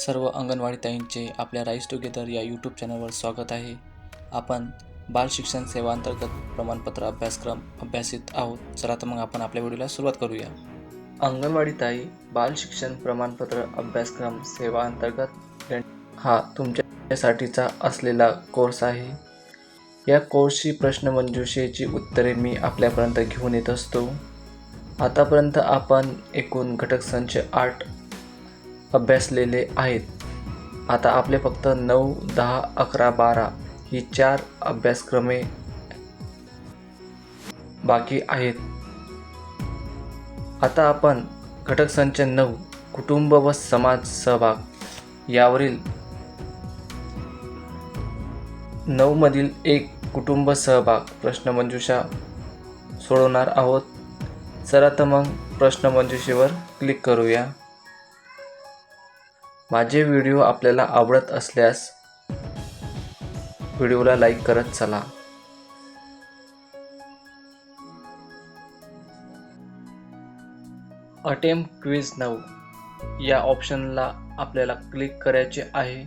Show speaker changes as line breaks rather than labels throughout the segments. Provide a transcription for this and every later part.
सर्व अंगणवाडी ताईंचे आपल्या rice together या यूट्यूब चॅनलवर स्वागत आहे. आपण बाल शिक्षण सेवा अंतर्गत प्रमाणपत्र अभ्यासक्रम अभ्यासित आहोत. चला तर मग आपण आपल्या व्हिडिओला सुरुवात करूया. अंगणवाडी ताई बाल शिक्षण प्रमाणपत्र अभ्यासक्रम सेवा अंतर्गत हा तुमच्यासाठीचा असलेला कोर्स आहे. या कोर्सची प्रश्नमंजुषेची उत्तरे मी आपल्यापर्यंत घेऊन येत असतो. आतापर्यंत आपण एकूण घटक संच आठ अभ्यासलेले आहेत. आता आपले फक्त नऊ दहा अकरा बारा ही चार अभ्यासक्रमे बाकी आहेत. आता आपण घटक संच नऊ कुटुंब व समाज सहभाग यावरील नऊमधील एक कुटुंब सहभाग प्रश्नमंजुषा सोडवणार आहोत. चला तर मग प्रश्नमंजुषेवर क्लिक करूया. माझे व्हिडिओ आपल्याला आवडत असल्यास व्हिडिओला लाईक करत चला. अटेम क्विज नऊ. या ऑप्शनला आपल्याला क्लिक करायचे आहे.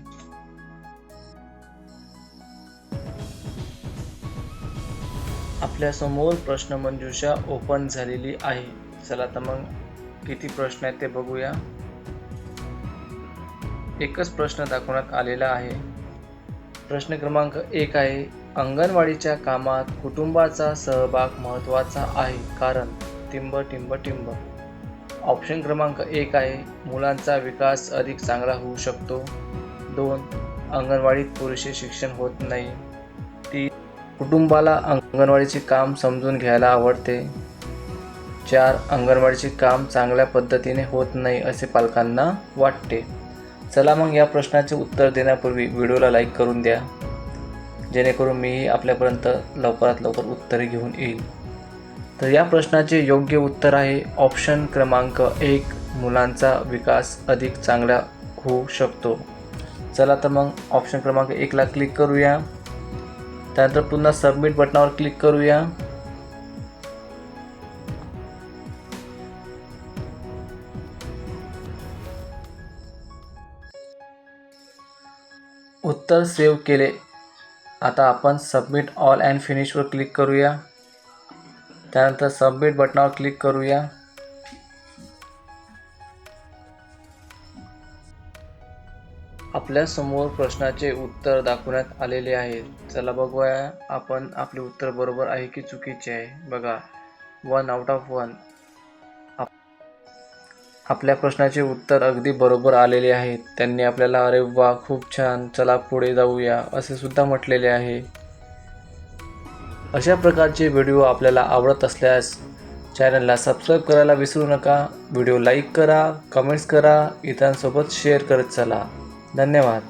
आपल्यासमोर प्रश्नमंजुषा ओपन झालेली आहे. चला तर मग किती प्रश्न आहेत ते बघूया. एकच प्रश्न दाखवण्यात आलेला आहे. प्रश्न क्रमांक एक आहे अंगणवाडीच्या कामात कुटुंबाचा सहभाग महत्त्वाचा आहे कारण टिंब टिंब टिंब. ऑप्शन क्रमांक एक आहे मुलांचा विकास अधिक चांगला होऊ शकतो. दोन अंगणवाडीत पुरेसे शिक्षण होत नाही. तीन कुटुंबाला अंगणवाडीचे काम समजून घ्यायला आवडते. चार अंगणवाडीचे काम चांगल्या पद्धतीने होत नाही असे पालकांना वाटते. चला मग या प्रश्नाचे उत्तर देण्यापूर्वी व्हिडिओला लाईक करून द्या. जेणेकरून मीही आपल्यापर्यंत लवकरात लवकर उत्तरे घेऊन येईल. तर या प्रश्नाचे योग्य उत्तर आहे ऑप्शन क्रमांक एक मुलांचा विकास अधिक चांगला होऊ शकतो. चला तर मग ऑप्शन क्रमांक एकला क्लिक करूया. त्यानंतर पुन्हा सबमिट बटनावर क्लिक करूया. उत्तर सेव्ह केले. आता आपण सबमिट ऑल अँड फिनिशवर क्लिक करूया. त्यानंतर सबमिट बटनावर क्लिक करूया. आपल्यासमोर प्रश्नाचे उत्तर दाखवण्यात आलेले आहे. चला बघूया आपण आपले उत्तर बरोबर आहे की चुकीचे आहे. बघा वन आउट ऑफ वन आपल्या प्रश्नाचे उत्तर अगदी बरोबर आलेले आहे त्यांनी आपल्याला अरे वा खूप छान चला पुढे जाऊया असे सुद्धा म्हटलेले आहे. अशा प्रकारचे व्हिडिओ आपल्याला आवडत असल्यास चॅनलला सबस्क्राईब करायला विसरू नका. व्हिडिओ लाईक करा कमेंट्स करा इतरांसोबत शेअर करत चला. धन्यवाद.